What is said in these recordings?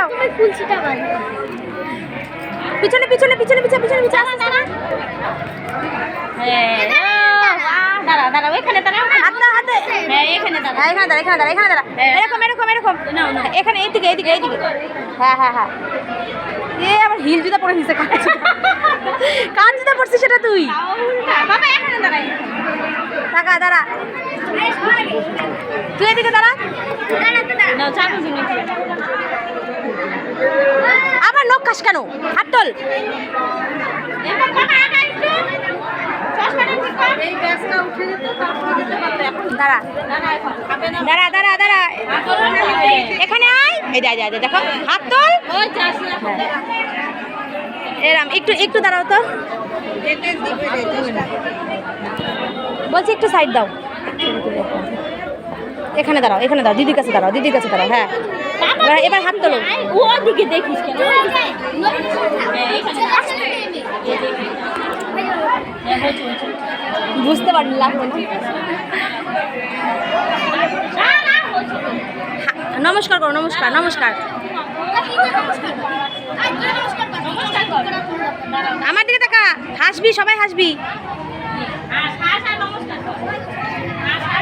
দাঁড়াও কুলসিটা পিছনে পিছনে পিছনে পিছনে পিছনে পিছনে। হ্যাঁ দাঁড়া। দাঁড়া ওইখানে দাঁড়া হাত হাতে হ্যাঁ এখানে দাঁড়া। হ্যাঁ এখানে দাঁড়া এখানে দাঁড়া এখানে দাঁড়া। হ্যাঁ। এরকম এরকম এরকম। নাও, নাও। এখানে এইদিকে এইদিকে এইদিকে। হ্যাঁ হ্যাঁ হ্যাঁ। এ আবার হিল জুতা পরে নিছে কান কান জুতা পরছিস সেটা তুই। বাবা এখানে দাঁড়া। তুই এদিকে দাঁড়া। আবার নখ খাস কেন হাত তোল এবার বাবা আগা একটু চশমাটা ঠিক কর এই ব্যাসটা উঠে দিতে তারপর দিতে পারতে এখন দাঁড়া দাঁড়া দাঁড়া। এখানে আয়। এই যা যা যা, দেখো। হাত তোল। এরাম একটু একটু দাঁড়াও তো। বলছি একটু সাইড দাও। এখানে দাঁড়াও, এখানে দাও দিদির কাছে দাঁড়াও, দিদির কাছে দাঁড়াও হ্যাঁ। এবার হাত তোলো। ওদিকে দেখিস হ্যাঁ হ্যাঁ বুঝতে লাগবে না নমস্কার করো, নমস্কার নমস্কার। আমার দিকে তাকা হাসবি, সবাই হাসবি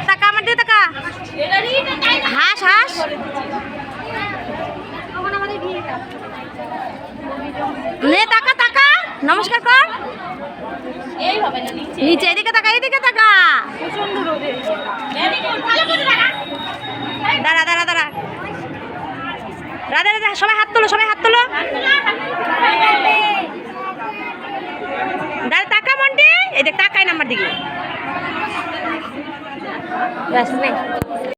তাকা আমার দিকে তাকা হাস হাস নে তাকা তাকা নমস্কার কর। নিচে। এদিকে তাকা এদিকে তাকা দাঁড়া। দাঁড়া দাঁড়া রাধা রাধা সবাই হাত তোলো সবাই হাত তোলো। দাঁড়া তাকা মন্টে। এই দেখ তাকাই না আমার দিকে। ব্যাস